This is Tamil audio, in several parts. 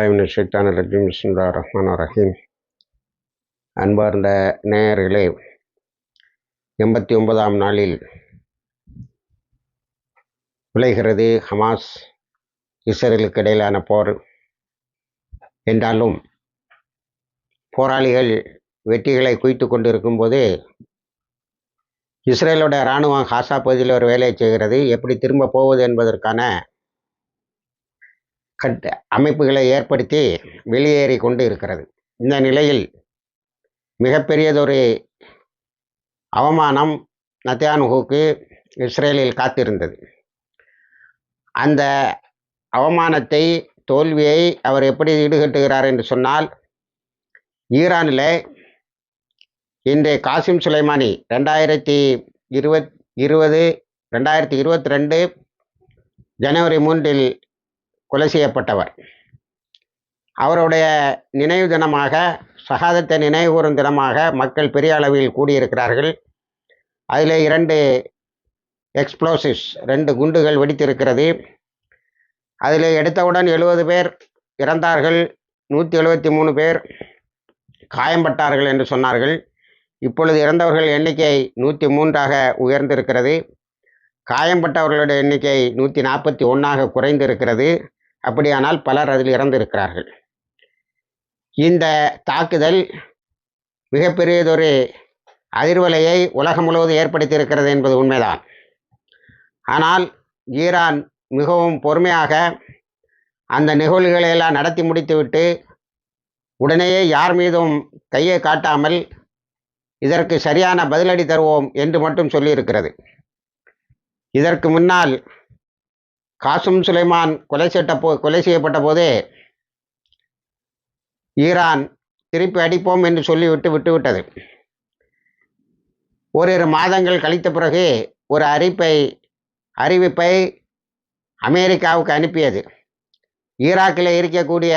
ரஜீம் பிஸ்மில்லா ரஹ்மான் ரஹீம். அன்பார்ந்த நேயர்களே எண்பத்தி ஒன்பதாம் நாளில் விளைகிறது ஹமாஸ் இஸ்ரேலுக்கு இடையிலான போர். என்றாலும் போராளிகள் வெற்றிகளை குவித்து கொண்டிருக்கும் போது இஸ்ரேலோட இராணுவம் ஹாசா பகுதியில் ஒரு வேலையை செய்கிறது. எப்படி திரும்ப போவது என்பதற்கான கட் அமைப்புகளை ஏற்படுத்தி வெளியேறி கொண்டு இருக்கிறது. இந்த நிலையில் மிகப்பெரியதொரு அவமானம் நத்தியானுகுக்கு இஸ்ரேலில் காத்திருந்தது. அந்த அவமானத்தை தோல்வியை அவர் எப்படி ஈடுகட்டுகிறார் என்று சொன்னால் ஈரானில் இன்றைய காசிம் சுலைமானி ரெண்டாயிரத்தி இருபத் இருபது ரெண்டாயிரத்தி இருபத்தி ரெண்டு ஜனவரி மூன்றில் கொலை செய்யப்பட்டவர். அவருடைய நினைவு தினமாக சகாதத்தை நினைவுகூரும் தினமாக மக்கள் பெரிய அளவில் கூடியிருக்கிறார்கள். அதில் இரண்டு எக்ஸ்ப்ளோசிவ்ஸ் ரெண்டு குண்டுகள் வெடித்திருக்கிறது. அதில் எடுத்தவுடன் எழுபது பேர் இறந்தார்கள். நூற்றி எழுபத்தி மூணு பேர் காயம்பட்டார்கள் என்று சொன்னார்கள். இப்பொழுது இறந்தவர்கள் எண்ணிக்கை நூற்றி மூன்றாக உயர்ந்திருக்கிறது. காயம்பட்டவர்களுடைய எண்ணிக்கை நூற்றி நாற்பத்தி ஒன்றாக குறைந்திருக்கிறது. அப்படியானால் பலர் அதில் இறந்திருக்கிறார்கள். இந்த தாக்குதல் மிகப்பெரியதொரு அதிர்வலையை உலகம் முழுவதும் ஏற்படுத்தியிருக்கிறது என்பது உண்மைதான். ஆனால் ஈரான் மிகவும் பொறுமையாக அந்த நிகழ்வுகளை எல்லாம் நடத்தி முடித்துவிட்டு உடனேயே யார் மீதும் கையை காட்டாமல் இதற்கு சரியான பதிலடி தருவோம் என்று மட்டும் சொல்லியிருக்கிறது. இதற்கு முன்னால் காசும் சுலைமான் கொலை செய்யப்பட்ட போ கொலை செய்யப்பட்ட போது ஈரான் திருப்பி அடிப்போம் என்று சொல்லிவிட்டு விட்டுவிட்டது. ஓரிரு மாதங்கள் கழித்த பிறகு ஒரு அறிப்பை அறிவிப்பை அமெரிக்காவுக்கு அனுப்பியது. ஈராக்கில் இருக்கக்கூடிய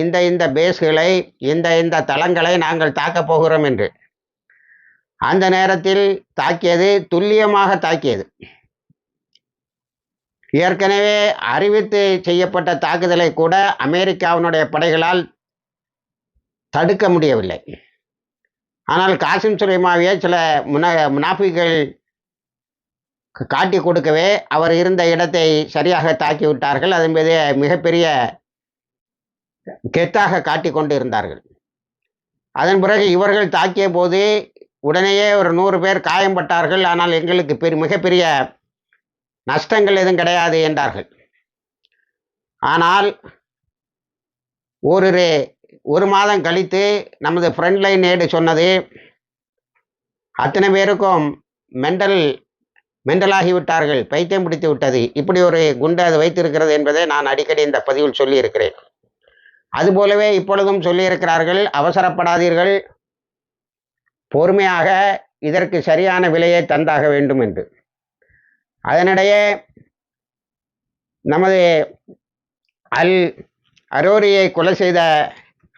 இந்த இந்த பேஸ்களை இந்த இந்த தளங்களை நாங்கள் தாக்கப் போகிறோம் என்று. அந்த நேரத்தில் தாக்கியது துல்லியமாக தாக்கியது. ஏற்கனவே அறிவித்து செய்யப்பட்ட தாக்குதலை கூட அமெரிக்காவினுடைய படைகளால் தடுக்க முடியவில்லை. ஆனால் காசிம் சுலைமாவியை சில முன முனாஃபிகள் காட்டி கொடுக்கவே அவர் இருந்த இடத்தை சரியாக தாக்கி விட்டார்கள் அதன் மீது மிகப்பெரிய கெத்தாக காட்டி கொண்டு இருந்தார்கள் அதன் பிறகு இவர்கள் தாக்கிய போது உடனேயே ஒரு நூறு பேர் காயம்பட்டார்கள். ஆனால் எங்களுக்கு பெரு மிகப்பெரிய நஷ்டங்கள் எதுவும் கிடையாது என்றார்கள். ஆனால் ஒரு ஒரு மாதம் கழித்து நமது ஃப்ரண்ட்லைன் ஏடு சொன்னது அத்தனை பேருக்கும் மெண்டல் மெண்டலாகி விட்டார்கள் பைத்தியம் பிடித்து விட்டது இப்படி ஒரு குண்டு அது வைத்திருக்கிறது என்பதை நான் அடிக்கடி இந்த பதிவில் சொல்லியிருக்கிறேன். அதுபோலவே இப்பொழுதும் சொல்லியிருக்கிறார்கள் அவசரப்படாதீர்கள் பொறுமையாக இதற்கு சரியான விலையை தந்தாக வேண்டும் என்று. அதனிடையே நமது அல் அரோரியை கொலை செய்த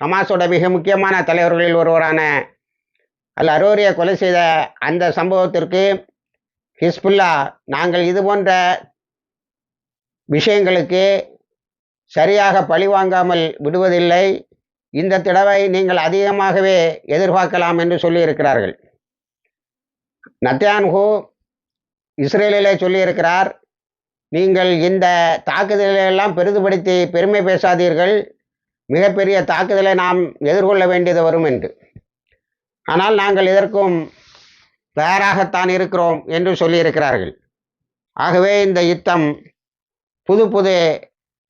ஹமாஸோட மிக முக்கியமான தலைவர்களில் ஒருவரான அல் அரோரியை கொலை செய்த அந்த சம்பவத்திற்கு ஹிஸ்புல்லா நாங்கள் இது போன்ற விஷயங்களுக்கு சரியாக பழிவாங்காமல் விடுவதில்லை. இந்த தடவை நீங்கள் அதிகமாகவே எதிர்பார்க்கலாம் என்று சொல்லியிருக்கிறார்கள். நத்தியான்ஹூ இஸ்ரேலிலே சொல்லியிருக்கிறார் நீங்கள் இந்த தாக்குதலையெல்லாம் பெரிதுபடுத்தி பெருமை பேசாதீர்கள் மிகப்பெரிய தாக்குதலை நாம் எதிர்கொள்ள வேண்டியது வரும் என்று. ஆனால் நாங்கள் இதற்கும் தயாராகத்தான் இருக்கிறோம் என்று சொல்லியிருக்கிறார்கள். ஆகவே இந்த யுத்தம் புது புது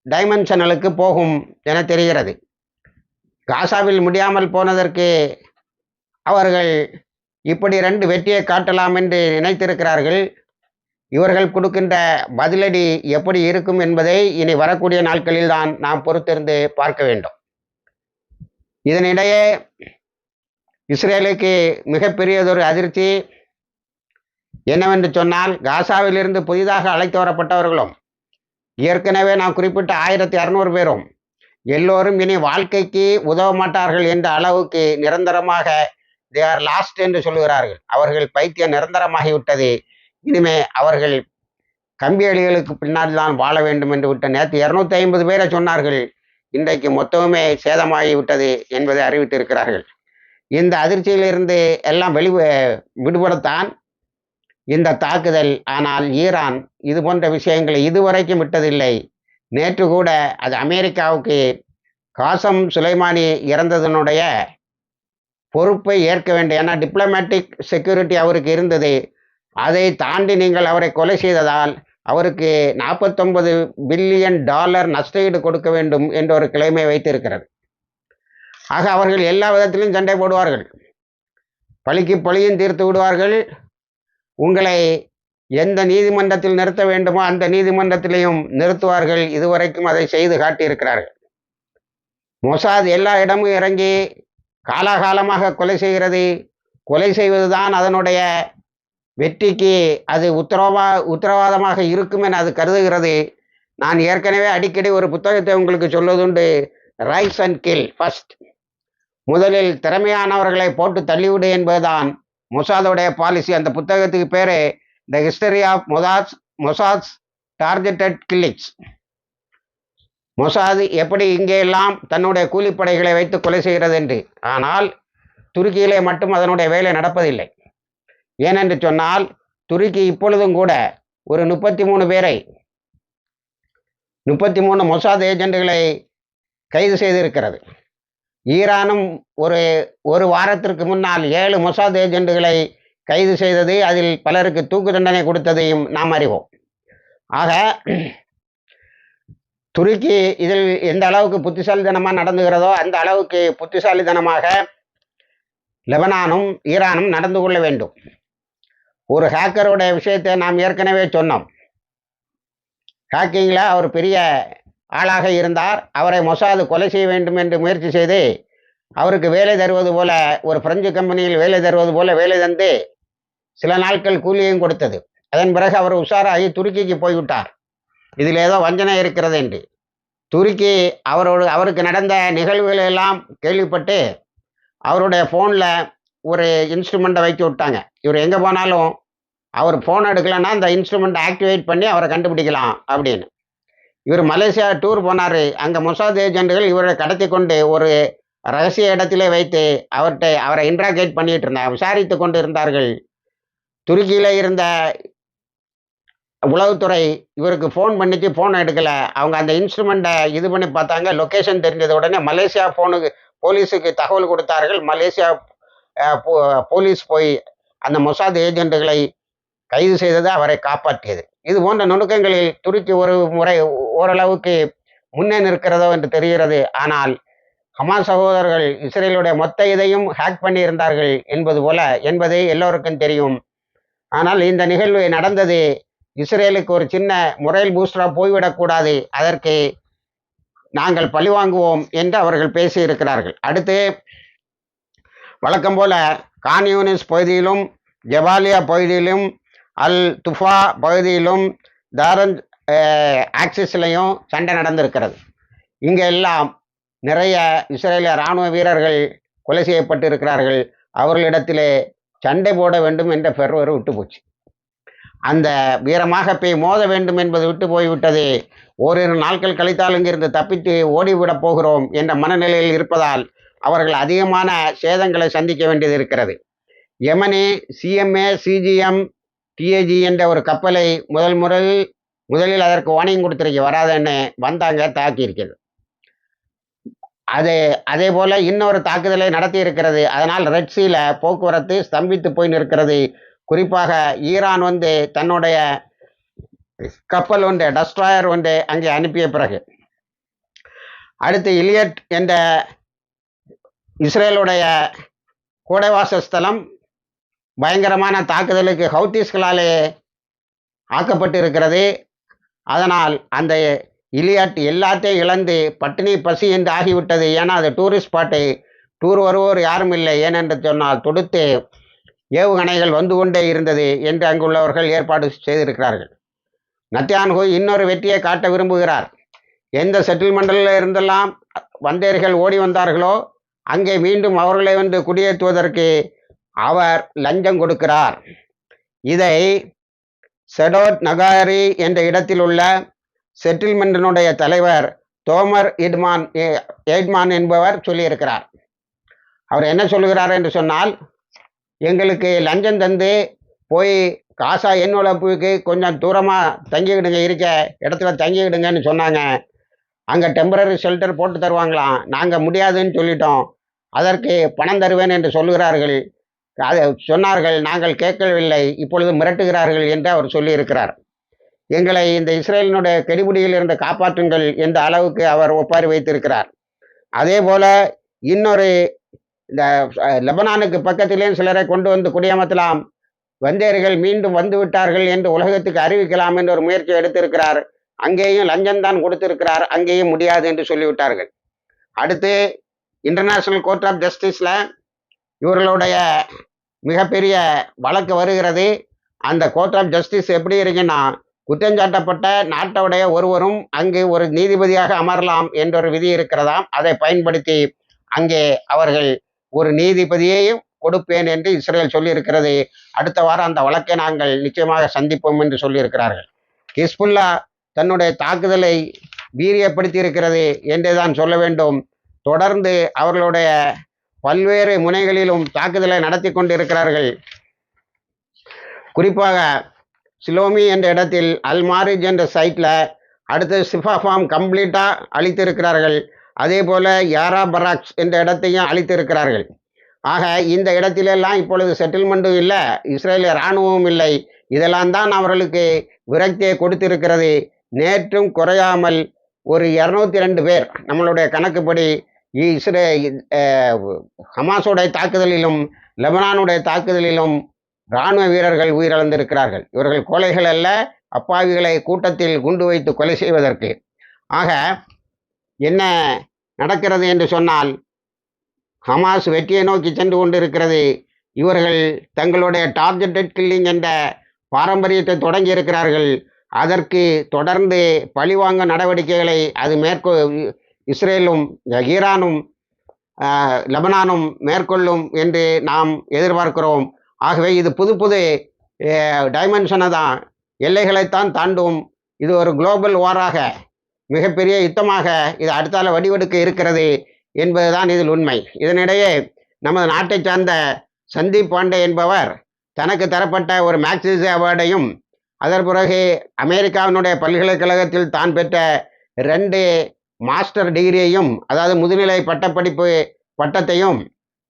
டைமென்ஷனலுக்கு போகும் என தெரிகிறது. காசாவில் முடியாமல் போனதற்கு அவர்கள் இப்படி ரெண்டு வெற்றியை காட்டலாம் என்று நினைத்திருக்கிறார்கள். இவர்கள் கொடுக்கின்ற பதிலடி எப்படி இருக்கும் என்பதை இனி வரக்கூடிய நாட்களில் தான் நாம் பொறுத்திருந்து பார்க்க வேண்டும். இதனிடையே இஸ்ரேலுக்கு மிகப்பெரியதொரு அதிர்ச்சி என்னவென்று சொன்னால் காசாவிலிருந்து புதிதாக அழைத்து வரப்பட்டவர்களும் ஏற்கனவே நான் குறிப்பிட்ட ஆயிரத்தி அறநூறு பேரும் எல்லோரும் இனி வாழ்க்கைக்கு உதவ மாட்டார்கள் என்ற அளவுக்கு நிரந்தரமாக தே ஆர் லாஸ்ட் என்று சொல்லுகிறார்கள். அவர்கள் பைத்தியம் நிரந்தரமாகிவிட்டது. இனிமே அவர்கள் கம்பியடிகளுக்கு பின்னால் தான் வாழ வேண்டும் என்று விட்ட நேற்று இரநூத்தி ஐம்பது பேரை சொன்னார்கள். இன்றைக்கு மொத்தமுமே சேதமாகிவிட்டது என்பதை அறிவித்திருக்கிறார்கள். இந்த அதிர்ச்சியிலிருந்து எல்லாம் வெளி விடுபடத்தான் இந்த தாக்குதல். ஆனால் ஈரான் இது போன்ற விஷயங்களை இதுவரைக்கும் விட்டதில்லை. நேற்று கூட அது அமெரிக்காவுக்கு காசம் சுலைமானி இறந்ததனுடைய பொறுப்பை ஏற்க வேண்டும். ஏன்னா டிப்ளமேட்டிக் செக்யூரிட்டி அவருக்கு இருந்தது. அதை தாண்டி நீங்கள் அவரை கொலை செய்ததால் அவருக்கு நாற்பத்தொன்பது பில்லியன் டாலர் நஷ்டஈடு கொடுக்க வேண்டும் என்ற ஒரு கிளைமை வைத்திருக்கிறது. ஆக அவர்கள் எல்லா விதத்திலும் சண்டை போடுவார்கள். பழிக்கு பழியும் தீர்த்து விடுவார்கள். உங்களை எந்த நீதிமன்றத்தில் நிறுத்த வேண்டுமோ அந்த நீதிமன்றத்திலையும் நிறுத்துவார்கள். இதுவரைக்கும் அதை செய்து காட்டியிருக்கிறார்கள். மொசாத் எல்லா இடமும் இறங்கி காலாகாலமாக கொலை செய்கிறது. கொலை செய்வதுதான் அதனுடைய வெற்றிக்கு அது உத்தரவா உத்தரவாதமாக இருக்கும் என அது கருதுகிறது. நான் ஏற்கனவே அடிக்கடி ஒரு புத்தகத்தை உங்களுக்கு சொல்வதுண்டு ரைஸ் அண்ட் கில் ஃபர்ஸ்ட் முதலில் திறமையானவர்களை போட்டு தள்ளிவிடு என்பதுதான் மொசாதோடைய பாலிசி அந்த புத்தகத்துக்கு பேர் the history of Mossad Mossad's targeted killings Mossad எப்படி இங்கேயெல்லாம் தன்னுடைய கூலிப்படைகளை வைத்து கொலை செய்கிறது என்று ஆனால் துருக்கியிலே மட்டும் அதனுடைய வேலை நடப்பதில்லை. ஏனென்று சொன்னால் துருக்கி இப்பொழுதும் கூட ஒரு முப்பத்தி மூணு பேரை முப்பத்தி மூணு மொசாத் ஏஜெண்டுகளை கைது செய்திருக்கிறது. ஈரானும் ஒரு ஒரு வாரத்திற்கு முன்னால் ஏழு மொசாத் ஏஜென்ட்டுகளை கைது செய்தது அதில் பலருக்கு தூக்கு தண்டனை கொடுத்ததையும் நாம் அறிவோம். ஆக துருக்கி இதில் எந்த அளவுக்கு புத்திசாலித்தனமாக நடந்துகிறதோ அந்த அளவுக்கு புத்திசாலித்தனமாக லெபனானும் ஈரானும் நடந்து கொள்ள வேண்டும். ஒரு ஹேக்கருடைய விஷயத்தை நாம் ஏற்கனவே சொன்னோம். ஹேக்கிங்கில் அவர் பெரிய ஆளாக இருந்தார். அவரை மொசாது கொலை செய்ய வேண்டும் என்று முயற்சி செய்து அவருக்கு வேலை தருவது போல ஒரு பிரெஞ்சு கம்பெனியில் வேலை தருவது போல வேலை தந்து சில நாட்கள் கூலியையும் கொடுத்தது. அதன் பிறகு அவர் உஷாராகி துருக்கிக்கு போய்விட்டார். இதில் ஏதோ வஞ்சனை இருக்கிறது என்று. துருக்கி அவரோடு அவருக்கு நடந்த நிகழ்வுகள் எல்லாம் கேள்விப்பட்டு அவருடைய ஃபோனில் ஒரு இன்ஸ்ட்ருமெண்ட்டை வைக்க விட்டாங்க. இவர் எங்கே போனாலும் அவர் ஃபோன் எடுக்கலைன்னா அந்த இன்ஸ்ட்ருமெண்ட் ஆக்டிவேட் பண்ணி அவரை கண்டுபிடிக்கலாம் அப்படின்னு. இவர் மலேசியா டூர் போனார். அங்கே மொசாத் ஏஜென்ட்டுகள் இவரை கடத்தி கொண்டு ஒரு ரகசிய இடத்திலே வைத்து அவர்கிட்ட அவரை இன்ட்ராகேட் பண்ணிட்டு இருந்தாங்க. விசாரித்து கொண்டு இருந்தார்கள் துருக்கியில் இருந்த உளவுத்துறை இவருக்கு ஃபோன் பண்ணிச்சு ஃபோன் எடுக்கலை. அவங்க அந்த இன்ஸ்ட்ருமெண்ட்டை இது பண்ணி பார்த்தாங்க. லொக்கேஷன் தெரிஞ்சது உடனே மலேசியா ஃபோனுக்கு போலீஸுக்கு தகவல் கொடுத்தார்கள். மலேசியா போலீஸ் போய் அந்த மொசாத் ஏஜென்ட்டுகளை கைது செய்தது அவரை காப்பாற்றியது. இது போன்ற நுணுக்கங்களில் துருக்கி ஒரு முறை ஓரளவுக்கு முன்னே நிற்கிறதோ என்று தெரிகிறது. ஆனால் ஹமாஸ் சகோதரர்கள் இஸ்ரேலுடைய மொத்த இதையும் ஹேக் பண்ணியிருந்தார்கள் என்பது போல என்பதே எல்லோருக்கும் தெரியும். ஆனால் இந்த நிகழ்வு நடந்தது இஸ்ரேலுக்கு ஒரு சின்ன முறையில் பூஸ்டராக போய்விடக்கூடாது அதற்கு நாங்கள் பழிவாங்குவோம் என்று அவர்கள் பேசியிருக்கிறார்கள். அடுத்து வழக்கம் போல கான்யூனிஸ் பகுதியிலும் ஜபாலியா பகுதியிலும் அல் துஃபா பகுதியிலும் தாரன் ஆக்சிஸ்லையும் சண்டை நடந்திருக்கிறது. இங்கே எல்லாம் நிறைய இஸ்ரேலிய இராணுவ வீரர்கள் கொலை செய்யப்பட்டு இருக்கிறார்கள் அவர்களிடத்திலே சண்டை போட வேண்டும் என்ற பெருவர் விட்டு போச்சு அந்த வீரமாக போய் மோத வேண்டும் என்பது விட்டு போய்விட்டது. ஓரிரு நாட்கள் கழித்தால் இங்கிருந்து தப்பித்து ஓடிவிடப் போகிறோம் என்ற மனநிலையில் இருப்பதால் அவர்கள் அதிகமான சேதங்களை சந்திக்க வேண்டியது இருக்கிறது. யமனி சிஎம்ஏ சிஜிஎம் டிஏஜி என்ற ஒரு கப்பலை முதல் முறையில் முதலில் அதற்கு வாணியம் கொடுத்துருக்க வராதுன்னு வந்தாங்க தாக்கியிருக்கிறது. அதே அது அதே போல இன்னொரு தாக்குதலை நடத்தி இருக்கிறது. அதனால் ரெட்சியில் போக்குவரத்து ஸ்தம்பித்து போய் நிற்கிறது. குறிப்பாக ஈரான் வந்து தன்னுடைய கப்பல் ஒன்று டஸ்ட்ராயர் ஒன்று அங்கே அனுப்பிய பிறகு. அடுத்து இலியட் என்ற இஸ்ரேலுடைய கூடைவாசஸ்தலம் பயங்கரமான தாக்குதலுக்கு ஹவுத்திஸ்களாலே ஆக்கப்பட்டு இருக்கிறது அதனால் அந்த இலியாட் எல்லாத்தையும் இழந்து பட்டினி பசி என்று ஆகிவிட்டது. ஏன்னா அது டூரிஸ்ட் ஸ்பாட்டை டூர் வருவோர் யாரும் இல்லை. ஏனென்று சொன்னால் தொடுத்து ஏவுகணைகள் வந்து கொண்டே இருந்தது என்று அங்குள்ளவர்கள் ஏற்பாடு செய்திருக்கிறார்கள். நத்தியான்ஹு இன்னொரு வெற்றியை காட்ட விரும்புகிறார். எந்த செட்டில்மெண்டில் இருந்தெல்லாம் வந்தேர்கள் ஓடி வந்தார்களோ அங்கே மீண்டும் அவர்களை வந்து குடியேற்றுவதற்கு அவர் லஞ்சம் கொடுக்கிறார். இதை செடோட் நகாரி என்ற இடத்தில் உள்ள செட்டில்மெண்டினுடைய தலைவர் தோமர் இட்மான் எய்ட்மான் என்பவர் சொல்லியிருக்கிறார். அவர் என்ன சொல்லுகிறார் என்று சொன்னால் எங்களுக்கு லஞ்சம் தந்து போய் காசா என் உழைப்புக்கு கொஞ்சம் தூரமாக தங்கிக்கிடுங்க இருக்க இடத்துல தங்கிக்கிடுங்கன்னு சொன்னாங்க. அங்கே டெம்பரரி ஷெல்டர் போட்டு தருவாங்களாம். நாங்கள் முடியாதுன்னு சொல்லிட்டோம். அதற்கு பணம் தருவேன் என்று சொல்லுகிறார்கள். அதை சொன்னார்கள் நாங்கள் கேட்கவில்லை. இப்பொழுது மிரட்டுகிறார்கள் என்று அவர் சொல்லியிருக்கிறார். எங்களை இந்த இஸ்ரேலினுடைய கெடிபிடியில் இருந்து காப்பாற்றுங்கள் என்ற அளவுக்கு அவர் ஒப்பாரி வைத்திருக்கிறார். அதே போல இன்னொரு இந்த லெபனானுக்கு பக்கத்திலே சிலரை கொண்டு வந்து குடியமர்த்தலாம். வந்தேர்கள் மீண்டும் வந்து விட்டார்கள் என்று உலகத்துக்கு அறிவிக்கலாம் என்று ஒரு முயற்சி எடுத்திருக்கிறார். அங்கேயும் லஞ்சம் தான் கொடுத்திருக்கிறார் அங்கேயும் முடியாது என்று சொல்லிவிட்டார்கள். அடுத்து இன்டர்நேஷனல் கோர்ட் ஆஃப் ஜஸ்டிஸில் இவர்களுடைய மிகப்பெரிய வழக்கு வருகிறது. அந்த கோர்ட் ஆஃப் ஜஸ்டிஸ் எப்படி இருக்குன்னா குற்றஞ்சாட்டப்பட்ட நாட்டோடைய ஒருவரும் அங்கு ஒரு நீதிபதியாக அமரலாம் என்றொரு விதி இருக்கிறதாம் அதை பயன்படுத்தி அங்கே அவர்கள் ஒரு நீதிபதியையும் கொடுப்பேன் என்று இஸ்ரேல் சொல்லியிருக்கிறது. அடுத்த வாரம் அந்த வழக்கை நாங்கள் நிச்சயமாக சந்திப்போம் என்று சொல்லியிருக்கிறார்கள். ஹிஸ்புல்லா தன்னுடைய தாக்குதலை வீரியப்படுத்தி இருக்கிறது என்று தான் சொல்ல வேண்டும். தொடர்ந்து அவர்களுடைய பல்வேறு முனைகளிலும் தாக்குதலை நடத்தி கொண்டிருக்கிறார்கள். குறிப்பாக சிலோமி என்ற இடத்தில் அல்மாரிஜ் என்ற சைட்டில் அடுத்து சிஃபாஃபார்ம் கம்ப்ளீட்டாக அழித்திருக்கிறார்கள் அதே போல் யாரா பராக்ஸ் என்ற இடத்தையும் அழித்திருக்கிறார்கள் ஆக இந்த இடத்திலெல்லாம் இப்பொழுது செட்டில்மெண்ட்டும் இல்லை இஸ்ரேலிய இராணுவமும் இல்லை. இதெல்லாம் தான் அவர்களுக்கு விரக்தியை கொடுத்திருக்கிறது. நேற்றும் குறையாமல் ஒரு இரநூத்தி ரெண்டு பேர் நம்மளுடைய கணக்குப்படி இஸ்ரே ஹமாஸுடைய தாக்குதலிலும் லெபனானுடைய தாக்குதலிலும் இராணுவ வீரர்கள் உயிரிழந்திருக்கிறார்கள். இவர்கள் கொலைகள் அல்ல அப்பாவிகளை கூட்டத்தில் குண்டு வைத்து கொலை செய்வதற்கு. ஆக என்ன நடக்கிறது என்று சொன்னால் ஹமாஸ் வெற்றியை நோக்கி சென்று கொண்டிருக்கிறது. இவர்கள் தங்களுடைய டார்கெட்டட் கில்லிங் என்ற பாரம்பரியத்தை தொடங்கி இருக்கிறார்கள் அதற்கு தொடர்ந்து பழிவாங்க நடவடிக்கைகளை அது மேற்கொ இஸ்ரேலும் ஈரானும் லெபனானும் மேற்கொள்ளும் என்று நாம் எதிர்பார்க்கிறோம். ஆகவே இது புது புது டைமென்ஷனை தான். எல்லைகளைத்தான் தாண்டும். இது ஒரு குளோபல் வாராக மிகப்பெரிய யுத்தமாக இது அடுத்தால வடிவெடுக்க இருக்கிறது என்பதுதான் இதில் உண்மை. இதனிடையே நமது நாட்டை சார்ந்த சந்தீப் பாண்டே என்பவர் தனக்கு தரப்பட்ட ஒரு மேக்சிஸ் அவார்டையும் அதன் பிறகு அமெரிக்காவினுடைய பல்கலைக்கழகத்தில் தான் பெற்ற ரெண்டு மாஸ்டர் டிகிரியையும் அதாவது முதுநிலை பட்டப்படிப்பு பட்டத்தையும்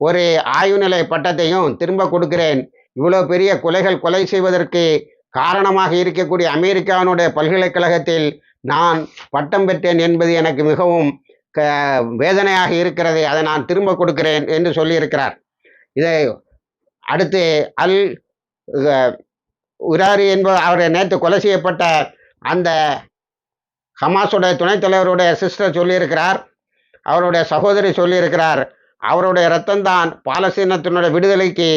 ஒரு ஆய்வுநிலை பட்டத்தையும் திரும்ப கொடுக்கிறேன். இவ்வளோ பெரிய கொலைகள் கொலை செய்வதற்கு காரணமாக இருக்கக்கூடிய அமெரிக்காவினுடைய பல்கலைக்கழகத்தில் நான் பட்டம் பெற்றேன் என்பது எனக்கு மிகவும் க வேதனையாக இருக்கிறது. அதை நான் திரும்ப கொடுக்கிறேன் என்று சொல்லியிருக்கிறார். இதை அடுத்து அல் உராரி என்பவர் அவரை நேற்று கொலை செய்யப்பட்ட அந்த ஹமாஸுடைய துணைத் தலைவருடைய சிஸ்டர் சொல்லியிருக்கிறார். அவருடைய சகோதரி சொல்லியிருக்கிறார். அவருடைய ரத்தம்தான் பாலஸ்தீனத்தினுடைய விடுதலைக்கு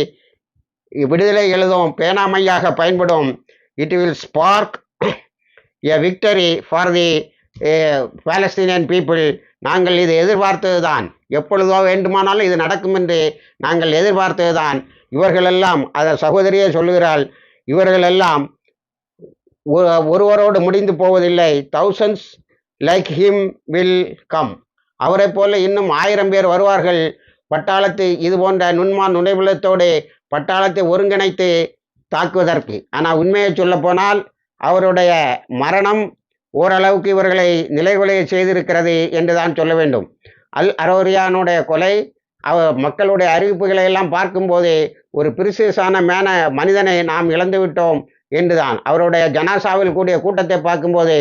விடுதலை எழுதும் பேனாமையாக பயன்படும். It will spark a victory for the Palestinian people நாங்கள் இது எதிர்பார்த்தது தான் எப்பொழுதோ வேண்டுமானாலும் இது நடக்கும் என்று நாங்கள் எதிர்பார்த்தது தான் இவர்களெல்லாம் அதை சகோதரியே சொல்லுகிறாள் இவர்களெல்லாம் ஒ- ஒருவரோடு முடிந்து போவதில்லை. Thousands like him will come அவரைப் போல இன்னும் ஆயிரம் பேர் வருவார்கள். பட்டாளத்தை இது போன்ற நுண்மான் நுழைவுலத்தோடு பட்டாளத்தை ஒருங்கிணைத்து தாக்குவதற்கு. ஆனால் உண்மையை சொல்ல போனால் அவருடைய மரணம் ஓரளவுக்கு இவர்களை நிலைகுலைய செய்திருக்கிறது என்று தான் சொல்ல வேண்டும். அல் அரோரியானுடைய கொலை அவ மக்களுடைய அறிவிப்புகளை எல்லாம் பார்க்கும்போது ஒரு பிரிசேசான மேன மனிதனை நாம் இழந்து விட்டோம் என்றுதான். அவருடைய ஜனாசாவில் கூடிய கூட்டத்தை பார்க்கும்போது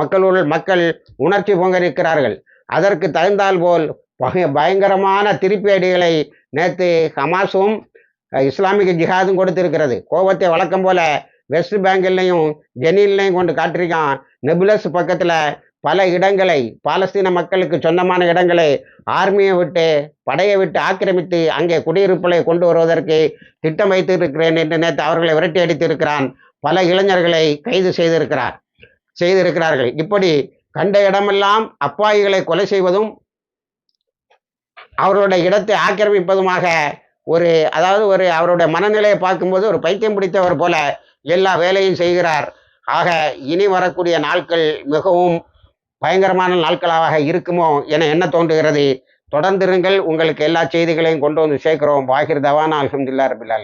மக்களுள் மக்கள் உணர்ச்சி பொங்க இருக்கிறார்கள் அதற்கு தகுந்தால் போல் பயங்கரமான திருப்பேடிகளை நேற்று ஹமாஸும் இஸ்லாமிக ஜிஹாதும் கொடுத்திருக்கிறது. கோபத்தை வழக்கம் போல வெஸ்ட் பேங்கிலையும் ஜெனீன்லையும் கொண்டு காட்டிருக்கான் நெபுலஸ் பக்கத்தில் பல இடங்களை பாலஸ்தீன மக்களுக்கு சொந்தமான இடங்களை ஆர்மியை விட்டு படையை விட்டு ஆக்கிரமித்து அங்கே குடியிருப்புகளை கொண்டு வருவதற்கு திட்டம் வைத்திருக்கிறேன் என்று நேற்று அவர்களை விரட்டி அடித்திருக்கிறான். பல இளைஞர்களை கைது செய்திருக்கிறார் செய்திருக்கிறார்கள். இப்படி கண்ட இடமெல்லாம் அப்பாவிகளை கொலை செய்வதும் அவர்களுடைய இடத்தை ஆக்கிரமிப்பதுமாக ஒரு அதாவது ஒரு அவருடைய மனநிலையை பார்க்கும்போது ஒரு பைத்தியம் பிடித்தவர் போல எல்லா வேலையும் செய்கிறார். ஆக இனி வரக்கூடிய நாட்கள் மிகவும் பயங்கரமான நாட்களாக இருக்குமோ என என்ன தோன்றுகிறது? தொடர்ந்திருங்கள். உங்களுக்கு எல்லா செய்திகளையும் கொண்டு வந்து சேர்க்கிறோம். வாகிர் தவான் அலமதுல்லா ரபில்